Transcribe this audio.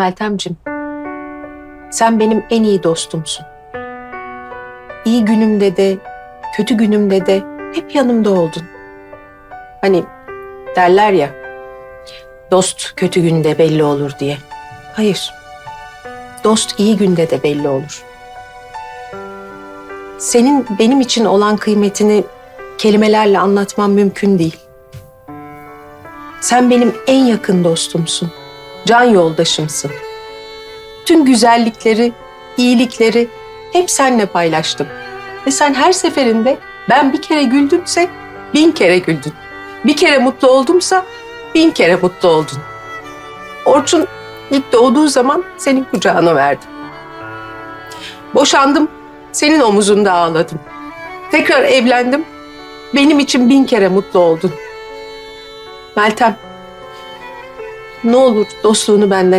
Meltemcim, sen benim en iyi dostumsun. İyi günümde de, kötü günümde de hep yanımda oldun. Hani derler ya, dost kötü günde belli olur diye. Hayır, dost iyi günde de belli olur. Senin benim için olan kıymetini kelimelerle anlatmam mümkün değil. Sen benim en yakın dostumsun. Can yoldaşımsın. Tüm güzellikleri, iyilikleri hep seninle paylaştım. Ve sen her seferinde ben bir kere güldümse bin kere güldün. Bir kere mutlu oldumsa bin kere mutlu oldun. Orçun ilk doğduğu zaman senin kucağına verdim. Boşandım, senin omuzunda ağladım. Tekrar evlendim, benim için bin kere mutlu oldun. Meltem, ne olur dostluğunu benden